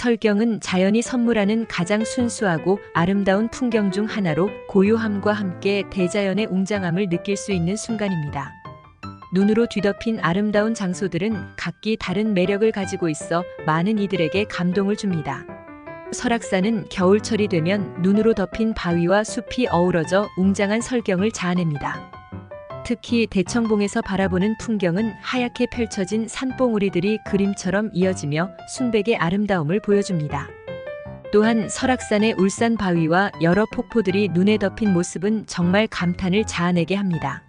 설경은 자연이 선물하는 가장 순수하고 아름다운 풍경 중 하나로 고요함과 함께 대자연의 웅장함을 느낄 수 있는 순간입니다. 눈으로 뒤덮인 아름다운 장소들은 각기 다른 매력을 가지고 있어 많은 이들에게 감동을 줍니다. 설악산은 겨울철이 되면 눈으로 덮인 바위와 숲이 어우러져 웅장한 설경을 자아냅니다. 특히 대청봉에서 바라보는 풍경은 하얗게 펼쳐진 산봉우리들이 그림처럼 이어지며 순백의 아름다움을 보여줍니다. 또한 설악산의 울산 바위와 여러 폭포들이 눈에 덮인 모습은 정말 감탄을 자아내게 합니다.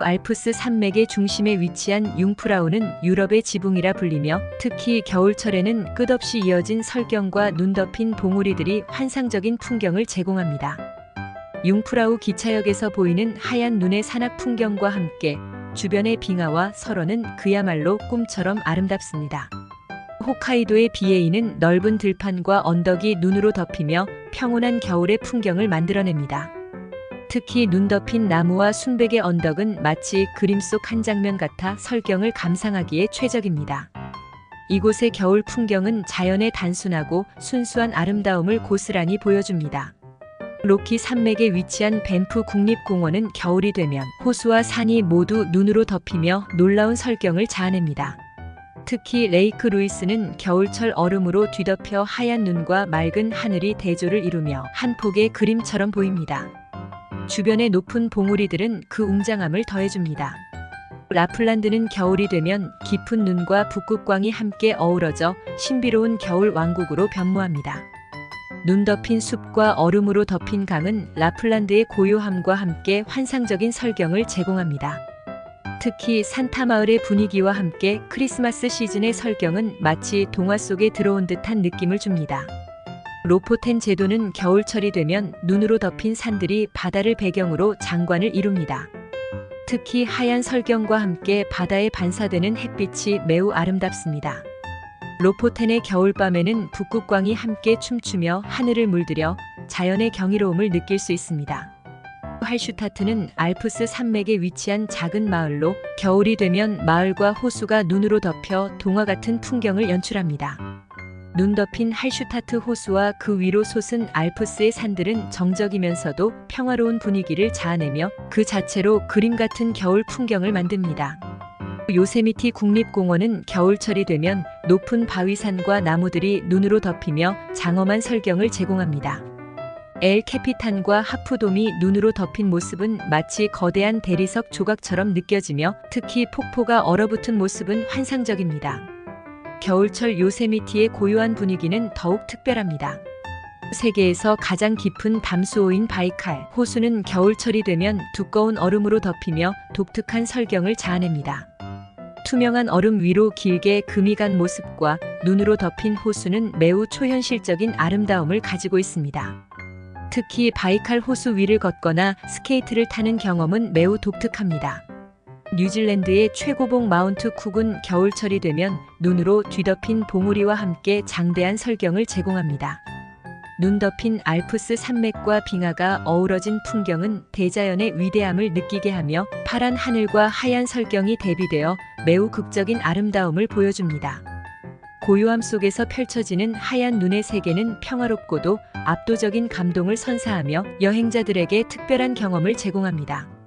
알프스 산맥의 중심에 위치한 융프라우는 유럽의 지붕이라 불리며 특히 겨울철에는 끝없이 이어진 설경과 눈 덮인 봉우리들이 환상적인 풍경을 제공합니다. 융프라우 기차역에서 보이는 하얀 눈의 산악 풍경과 함께 주변의 빙하와 설원은 그야말로 꿈처럼 아름답습니다. 홋카이도의 비에이는 넓은 들판과 언덕이 눈으로 덮이며 평온한 겨울의 풍경을 만들어냅니다. 특히 눈 덮인 나무와 순백의 언덕은 마치 그림 속 한 장면 같아 설경을 감상하기에 최적입니다. 이곳의 겨울 풍경은 자연의 단순하고 순수한 아름다움을 고스란히 보여줍니다. 로키 산맥에 위치한 밴프 국립공원은 겨울이 되면 호수와 산이 모두 눈으로 덮이며 놀라운 설경을 자아냅니다. 특히 레이크 루이스는 겨울철 얼음으로 뒤덮여 하얀 눈과 맑은 하늘이 대조를 이루며 한 폭의 그림처럼 보입니다. 주변의 높은 봉우리들은 그 웅장함을 더해줍니다. 라플란드는 겨울이 되면 깊은 눈과 북극광이 함께 어우러져 신비로운 겨울 왕국으로 변모합니다. 눈 덮인 숲과 얼음으로 덮인 강은 라플란드의 고요함과 함께 환상적인 설경을 제공합니다. 특히 산타 마을의 분위기와 함께 크리스마스 시즌의 설경은 마치 동화 속에 들어온 듯한 느낌을 줍니다. 로포텐 제도는 겨울철이 되면 눈으로 덮인 산들이 바다를 배경으로 장관을 이룹니다. 특히 하얀 설경과 함께 바다에 반사되는 햇빛이 매우 아름답습니다. 로포텐의 겨울밤에는 북극광이 함께 춤추며 하늘을 물들여 자연의 경이로움을 느낄 수 있습니다. 할슈타트는 알프스 산맥에 위치한 작은 마을로 겨울이 되면 마을과 호수가 눈으로 덮여 동화 같은 풍경을 연출합니다. 눈 덮인 할슈타트 호수와 그 위로 솟은 알프스의 산들은 정적이면서도 평화로운 분위기를 자아내며 그 자체로 그림 같은 겨울 풍경을 만듭니다. 요세미티 국립공원은 겨울철이 되면 높은 바위산과 나무들이 눈으로 덮이며 장엄한 설경을 제공합니다. 엘 캐피탄과 하프돔이 눈으로 덮인 모습은 마치 거대한 대리석 조각처럼 느껴지며 특히 폭포가 얼어붙은 모습은 환상적입니다. 겨울철 요세미티의 고요한 분위기는 더욱 특별합니다. 세계에서 가장 깊은 담수호인 바이칼 호수는 겨울철이 되면 두꺼운 얼음으로 덮이며 독특한 설경을 자아냅니다. 투명한 얼음 위로 길게 금이 간 모습과 눈으로 덮인 호수는 매우 초현실적인 아름다움을 가지고 있습니다. 특히 바이칼 호수 위를 걷거나 스케이트를 타는 경험은 매우 독특합니다. 뉴질랜드의 최고봉 마운트 쿡은 겨울철이 되면 눈으로 뒤덮인 봉우리와 함께 장대한 설경을 제공합니다. 눈 덮인 알프스 산맥과 빙하가 어우러진 풍경은 대자연의 위대함을 느끼게 하며 파란 하늘과 하얀 설경이 대비되어 매우 극적인 아름다움을 보여줍니다. 고요함 속에서 펼쳐지는 하얀 눈의 세계는 평화롭고도 압도적인 감동을 선사하며 여행자들에게 특별한 경험을 제공합니다.